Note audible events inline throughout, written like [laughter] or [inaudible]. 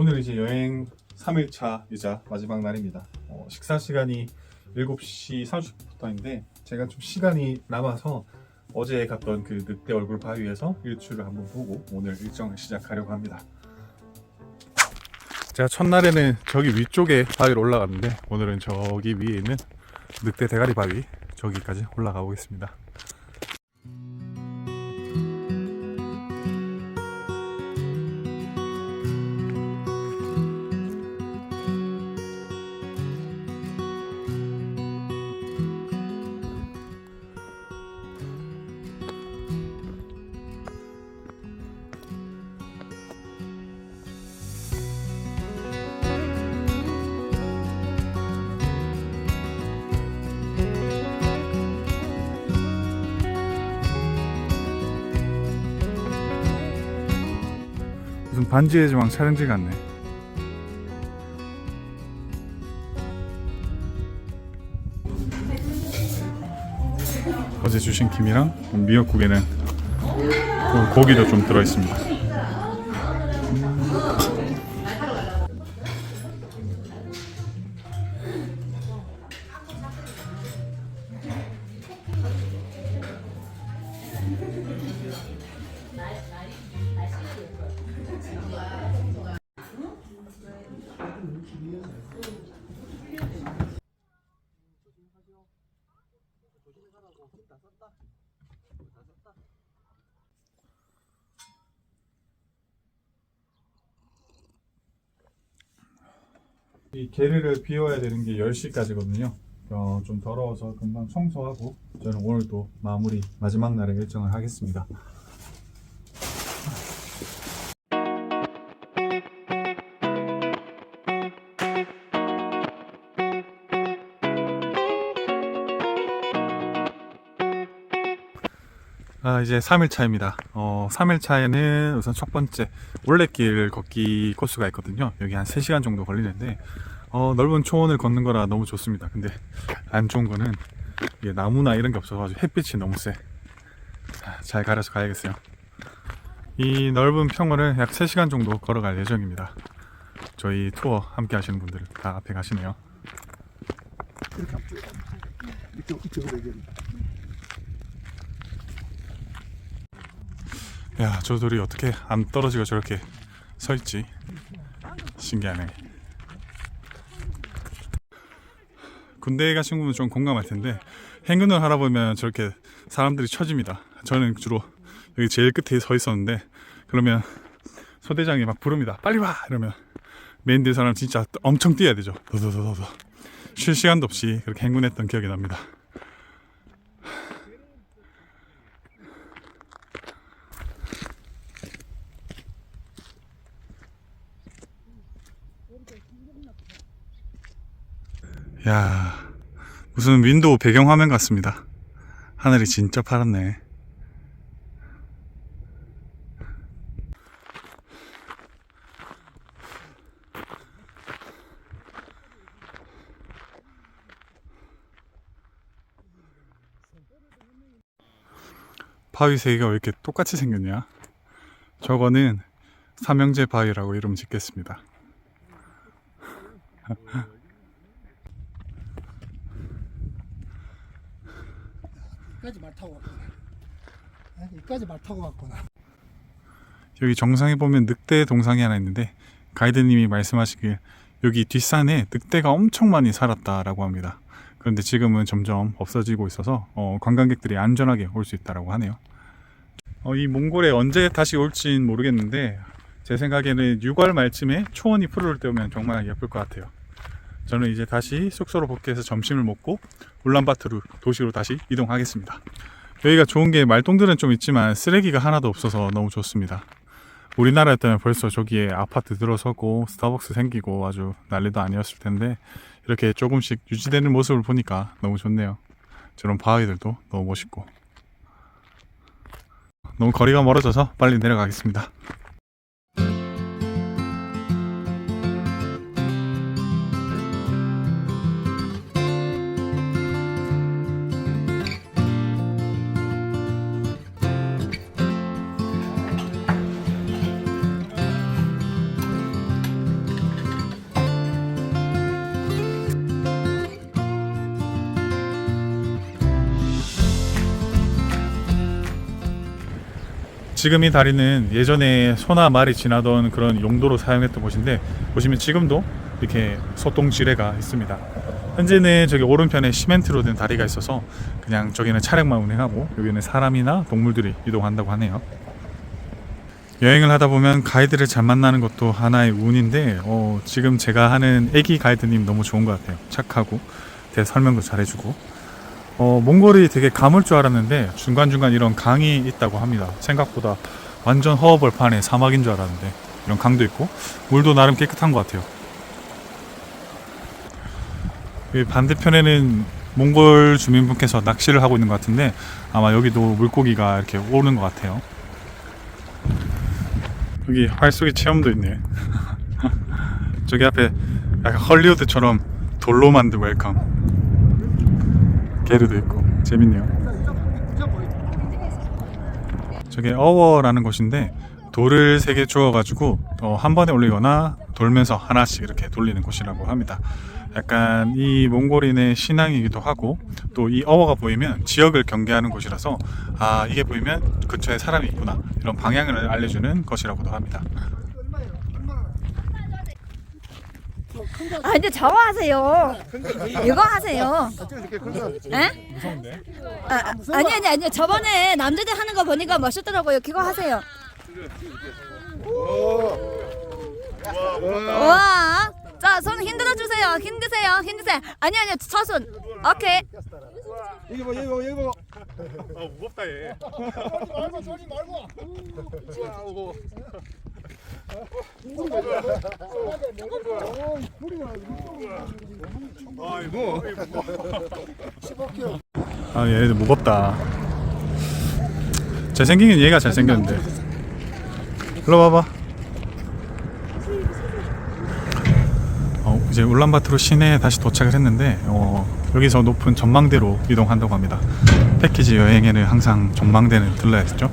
오늘 이제 여행 3일차이자 마지막 날입니다. 어, 식사 시간이 7시 30분부터인데 제가 좀 시간이 남아서 어제 갔던 그 늑대 얼굴 바위에서 일출을 한번 보고 오늘 일정을 시작하려고 합니다. 제가 첫날에는 저기 위쪽에 바위로 올라갔는데 오늘은 저기 위에 있는 늑대 대가리 바위 저기까지 올라가 보겠습니다. 반지의 제왕 촬영지 같네. 어제 주신 김이랑 미역국에는 고- 고기도 좀 들어 있습니다. 이 게르를 비워야 되는 게 10시까지거든요. 어, 좀 더러워서 금방 청소하고 저는 오늘도 마무리 마지막 날에 일정을 하겠습니다. 아, 이제 3일 차입니다. 어, 3일 차에는 우선 첫 번째 올레길 걷기 코스가 있거든요. 여기 한 3시간 정도 걸리는데 어, 넓은 초원을 걷는 거라 너무 좋습니다. 근데 안 좋은 거는 이게 나무나 이런 게 없어가지고 햇빛이 너무 세. 자, 잘 가려서 가야겠어요. 이 넓은 평원을 약 3시간 정도 걸어갈 예정입니다. 저희 투어 함께 하시는 분들 다 앞에 가시네요. 이쪽 이쪽으로. 야, 저 돌이 어떻게 안 떨어지고 저렇게 서 있지? 신기하네. 군대에 가신 분은 좀 공감할 텐데 행군을 하다 보면 저렇게 사람들이 처집니다. 저는 주로 여기 제일 끝에 서 있었는데 그러면 소대장이 막 부릅니다. 빨리 와! 이러면 메인 딜 사람 진짜 엄청 뛰어야 되죠. 더더더더 쉴 시간도 없이 그렇게 행군했던 기억이 납니다. 야 무슨 윈도우 배경화면 같습니다. 하늘이 진짜 파랗네. 바위 세 개가 왜 이렇게 똑같이 생겼냐? 저거는 삼형제 바위라고 이름 짓겠습니다. [laughs] 여기까지 말 타고 왔구나. 아, 여기까지 말 타고 왔구나. 여기 정상에 보면 늑대 동상이 하나 있는데 가이드님이 말씀하시길 여기 뒷산에 늑대가 엄청 많이 살았다라고 합니다. 그런데 지금은 점점 없어지고 있어서 어, 관광객들이 안전하게 올 수 있다라고 하네요. 어, 이 몽골에 언제 다시 올진 모르겠는데 제 생각에는 6월 말쯤에 초원이 푸르를 때 오면 정말 예쁠 것 같아요. 저는 이제 다시 숙소로 복귀해서 점심을 먹고 울란바토르 도시로 다시 이동하겠습니다. 여기가 좋은 게 말똥들은 좀 있지만 쓰레기가 하나도 없어서 너무 좋습니다. 우리나라였다면 벌써 저기에 아파트 들어서고 스타벅스 생기고 아주 난리도 아니었을 텐데 이렇게 조금씩 유지되는 모습을 보니까 너무 좋네요. 저런 바위들도 너무 멋있고 너무 거리가 멀어져서 빨리 내려가겠습니다. 지금 이 다리는 예전에 소나 말이 지나던 그런 용도로 사용했던 곳인데 보시면 지금도 이렇게 소똥 지뢰가 있습니다. 현재는 저기 오른편에 시멘트로 된 다리가 있어서 그냥 저기는 차량만 운행하고 여기는 사람이나 동물들이 이동한다고 하네요. 여행을 하다 보면 가이드를 잘 만나는 것도 하나의 운인데 어, 지금 제가 하는 애기 가이드님 너무 좋은 것 같아요. 착하고 대 설명도 잘해주고 어, 몽골이 되게 가물 줄 알았는데 중간중간 이런 강이 있다고 합니다. 생각보다 완전 허허벌판의 사막인 줄 알았는데 이런 강도 있고 물도 나름 깨끗한 것 같아요. 이 반대편에는 몽골 주민분께서 낚시를 하고 있는 것 같은데 아마 여기도 물고기가 이렇게 오는 것 같아요. 여기 활쏘기 체험도 있네. [laughs] 저기 앞에 약간 헐리우드처럼 돌로 만든 웰컴. 게르도 있고 재밌네요. 저게 어워라는 곳인데 돌을 세 개 주워가지고 어, 한 번에 올리거나 돌면서 하나씩 이렇게 돌리는 곳이라고 합니다. 약간 이 몽골인의 신앙이기도 하고 또 이 어워가 보이면 지역을 경계하는 곳이라서 아 이게 보이면 근처에 사람이 있구나 이런 방향을 알려주는 것이라고도 합니다. 아 이제 저거 하세요. 이거 하세요. 에? 무서운데? 아, 아, 아니 아니 아니 저번에 남자들 하는 거 보니까 멋있더라고요. 그거 하세요. 와. 자, 손 흔들어 주세요. 힘드세요. 힘드세요. 아니 아니 저손. 오케이. 여기 봐, 여기 봐, 여기 봐. 아 무겁다 얘. 말고 저리 말고. 아이고. 아얘 무겁다. 잘생긴 얘가 잘생겼는데. 일로 와봐. 어, 이제 울란바토르 시내에 다시 도착을 했는데 어, 여기서 높은 전망대로 이동한다고 합니다. 패키지 여행에는 항상 전망대는 들러야 했죠.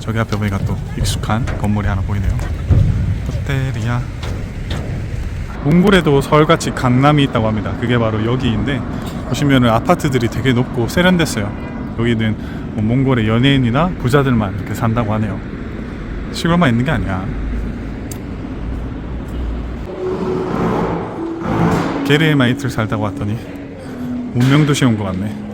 저기 앞에 보니까 또 익숙한 건물이 하나 보이네요. 호텔이야. 몽골에도 서울같이 강남이 있다고 합니다. 그게 바로 여기인데 보시면은 아파트들이 되게 높고 세련됐어요. 여기는 뭐 몽골의 연예인이나 부자들만 이렇게 산다고 하네요. 시골만 있는 게 아니야. 게르에만 이틀 살다가 왔더니 문명 도시에 온 것 같네.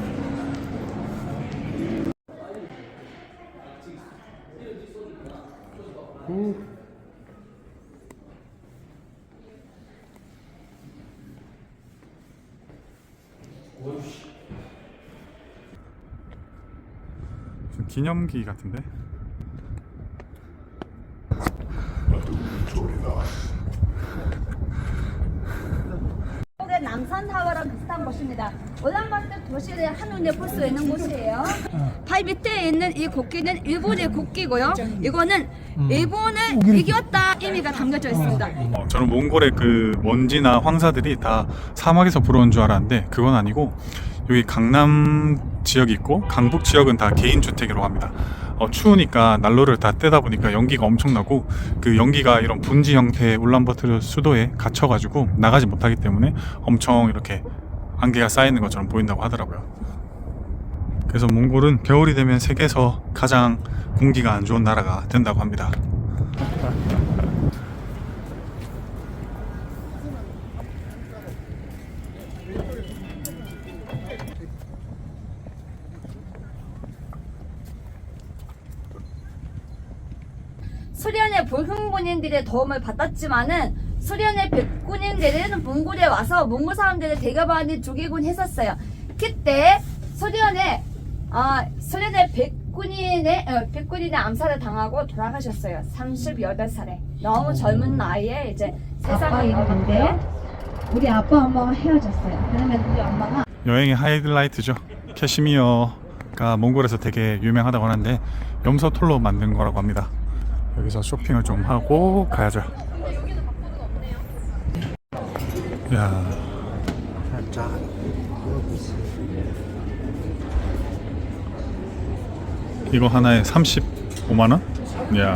기념기 같은데? 한국의 남산 타워랑 비슷한 곳입니다. 올란바토르 도시를 한눈에 볼 수 있는 곳이에요. 발 밑에 있는 이 국기는 일본의 국기고요. 이거는 일본을 이겼다 의미가 담겨져 있습니다. 어, 저는 몽골의 그 먼지나 황사들이 다 사막에서 불어온 줄 알았는데 그건 아니고 여기 강남 지역이 있고 강북 지역은 다 개인 주택이라고 합니다. 어, 추우니까 난로를 다 떼다 보니까 연기가 엄청나고 그 연기가 이런 분지 형태의 울란바토르 수도에 갇혀가지고 나가지 못하기 때문에 엄청 이렇게 안개가 쌓이는 것처럼 보인다고 하더라고요. 그래서 몽골은 겨울이 되면 세계에서 가장 공기가 안 좋은 나라가 된다고 합니다. 수련의 불흥군인들의 도움을 받았지만은 수련의 백군인들은 몽골에 와서 몽골 사람들을 대가반이 죽이곤 했었어요. 그때 수련의 아 수련의 백군인의 어, 백군인의 암살을 당하고 돌아가셨어요. 38살에 너무 젊은 나이에 이제 세상에 있는데 우리 아빠 엄마가 헤어졌어요. 그러면 우리 엄마가 여행의 하이라이트죠. 캐시미어가 몽골에서 되게 유명하다고 하는데 염소털로 만든 거라고 합니다. 여기서 쇼핑을 좀 하고 가야죠. 야, 이거 하나에 35만 원? 야,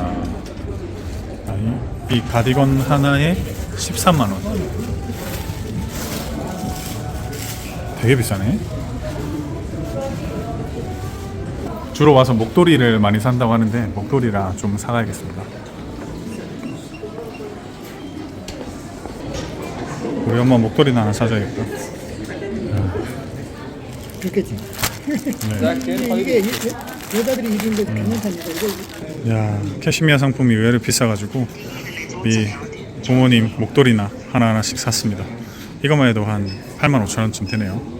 아니, 이 가디건 하나에 13만 원. 되게 비싸네. 주로 와서 목도리를 많이 산다고 하는데 목도리라 좀 사가야겠습니다. 우리 엄마 목도리나 하나 사줘야겠다. 그렇겠지. 네. 이게, 여- 여자들이 입은 거 괜찮다니까 이거 야 캐시미아 상품이 의외로 비싸가지고 우리 부모님 목도리나 하나하나씩 샀습니다. 이것만 해도 한 8만 5천 원쯤 되네요.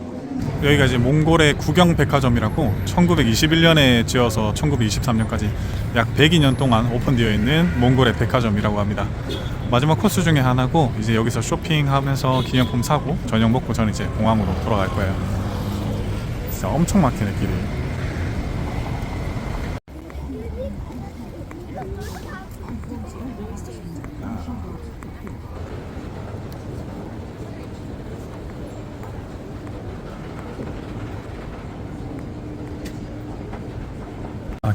여기가 이제 몽골의 구경 백화점이라고 1921년에 지어서 1923년까지 약 102년 동안 오픈되어 있는 몽골의 백화점이라고 합니다. 마지막 코스 중에 하나고 이제 여기서 쇼핑하면서 기념품 사고 저녁 먹고 저는 이제 공항으로 돌아갈 거예요. 진짜 엄청 막히네 길이. 아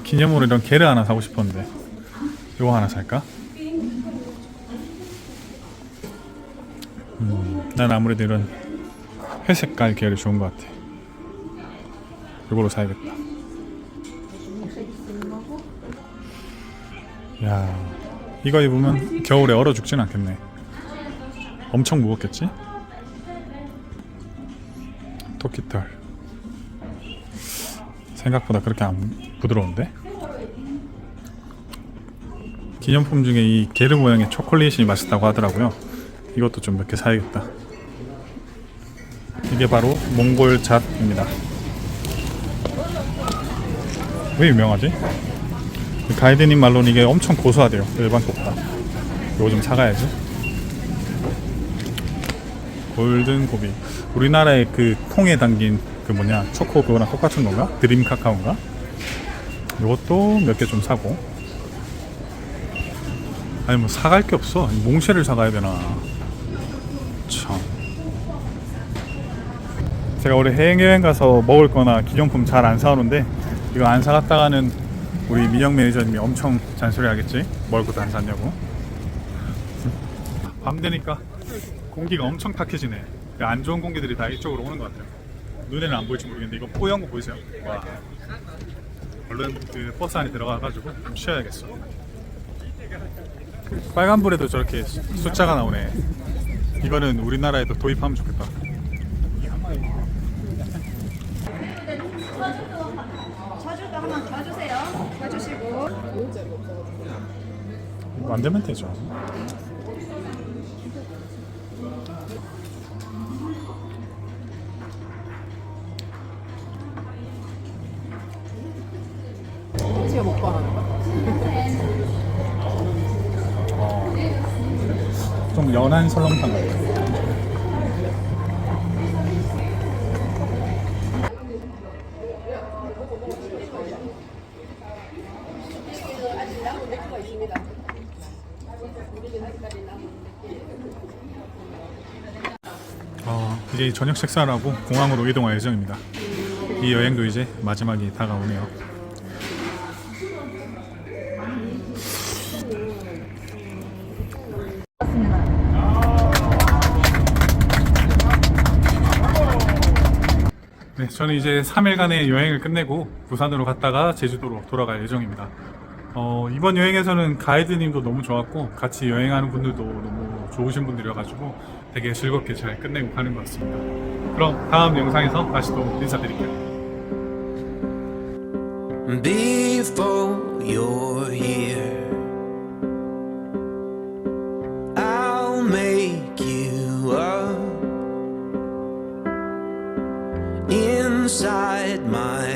기념으로 이런 게를 하나 사고 싶었는데 이거 하나 살까? 음, 난 아무래도 이런 회색깔 게를 좋은 것 같아. 이걸로 사야겠다. 야, 이거 입으면 겨울에 얼어 죽진 않겠네. 엄청 무겁겠지? 토끼털. 생각보다 그렇게 안 부드러운데? 기념품 중에 이 게르 모양의 초콜릿이 맛있다고 하더라고요. 이것도 좀 몇 개 사야겠다. 이게 바로 몽골 잣입니다. 왜 유명하지? 가이드님 말로는 이게 엄청 고소하대요. 일반 것보다. 이거 좀 사가야지. 골든 고비. 우리나라의 그 통에 담긴 그 뭐냐 초코 그거랑 똑같은 건가? 드림 카카오인가? 이것도 몇 개 좀 사고. 아니 뭐 사갈 게 없어. 몽쉘을 사가야 되나? 참. 제가 올해 해외여행 가서 먹을 거나 기념품 잘 안 사오는데 이거 안 사갔다가는 우리 민영 매니저님이 엄청 잔소리 하겠지? 먹을 것도 안 샀냐고. [laughs] 밤 되니까 공기가 엄청 탁해지네. 그안 좋은 공기들이 다 이쪽으로 오는 것 같아요. 눈에는 안 보일지 모르겠는데 이거 뽀얀 거 보이세요? 와. 얼른 그 버스 안에 들어가가지고 좀 쉬어야겠어. 빨간불에도 저렇게 수- 숫자가 나오네. 이거는 우리나라에도 도입하면 좋겠다. 저주도 한번 켜주세요. 켜주시고. 안 되면 되죠. 좀 연한 설렁탕 같아. 어, 이제 저녁 식사를 하고 공항으로 이동할 예정입니다. 이 여행도 이제 마지막이 다가오네요. 저는 이제 3일간의 여행을 끝내고 부산으로 갔다가 제주도로 돌아갈 예정입니다. 어, 이번 여행에서는 가이드님도 너무 좋았고 같이 여행하는 분들도 너무 좋으신 분들이어가지고 되게 즐겁게 잘 끝내고 가는 것 같습니다. 그럼 다음 영상에서 다시 또 인사드릴게요. before you're here. my